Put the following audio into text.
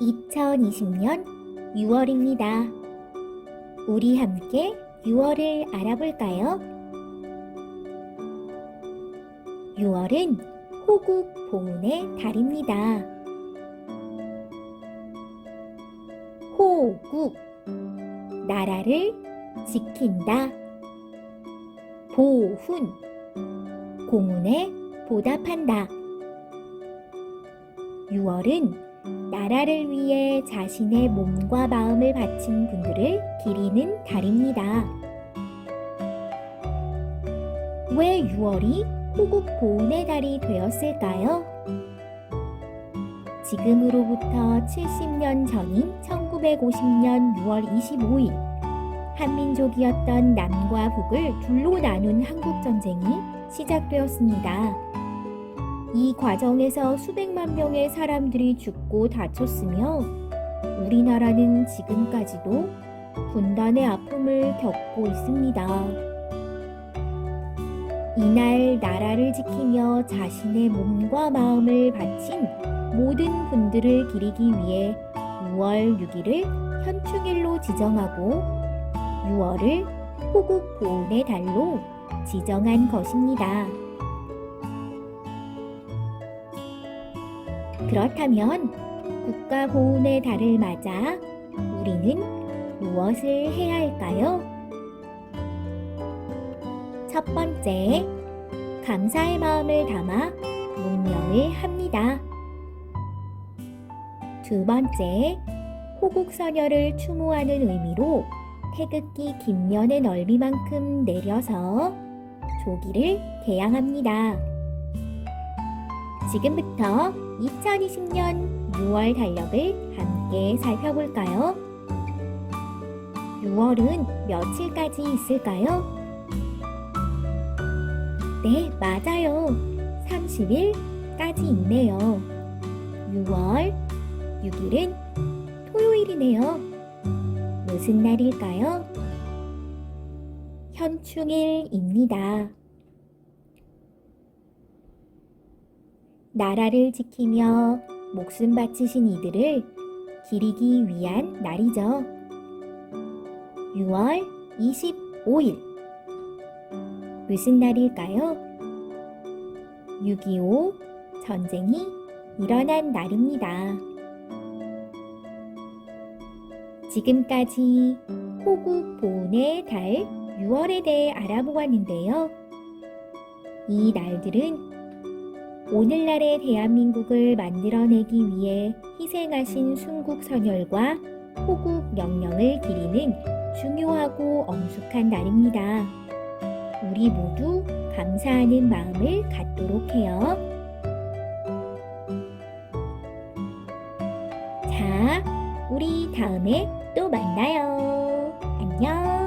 2020년 6월입니다. 우리 함께 6월을 알아볼까요? 6월은 호국 보훈의 달입니다. 호국 나라를 지킨다. 보훈 공훈에 보답한다. 6월은 나라를 위해 자신의 몸과 마음을 바친 분들을 기리는 달입니다. 왜 6월이 호국 보훈의 달이 되었을까요? 지금으로부터 70년 전인 1950년 6월 25일, 한민족이었던 남과 북을 둘로 나눈 한국전쟁이 시작되었습니다. 이 과정에서 수백만 명의 사람들이 죽고 다쳤으며 우리나라는 지금까지도 분단의 아픔을 겪고 있습니다. 이날 나라를 지키며 자신의 몸과 마음을 바친 모든 분들을 기리기 위해 6월 6일을 현충일로 지정하고 6월을 호국 보훈의 달로 지정한 것입니다. 그렇다면 국가 보훈의 달을 맞아 우리는 무엇을 해야 할까요? 첫 번째, 감사의 마음을 담아 문명을 합니다. 두 번째, 호국선열을 추모하는 의미로 태극기 깃면의 넓이만큼 내려서 조기를 개양합니다. 지금부터 2020년 6월 달력을 함께 살펴볼까요? 6월은 며칠까지 있을까요? 네, 맞아요. 30일까지 있네요. 6월 6일은 토요일이네요. 무슨 날일까요? 현충일입니다. 나라를 지키며 목숨 바치신 이들을 기리기 위한 날이죠. 6월 25일. 무슨 날일까요? 6.25 전쟁이 일어난 날입니다. 지금까지 호국 보훈의 달 6월에 대해 알아보았는데요. 이 날들은 오늘날의 대한민국을 만들어내기 위해 희생하신 순국 선열과 호국 영령을 기리는 중요하고 엄숙한 날입니다. 우리 모두 감사하는 마음을 갖도록 해요. 자, 우리 다음에 또 만나요. 안녕.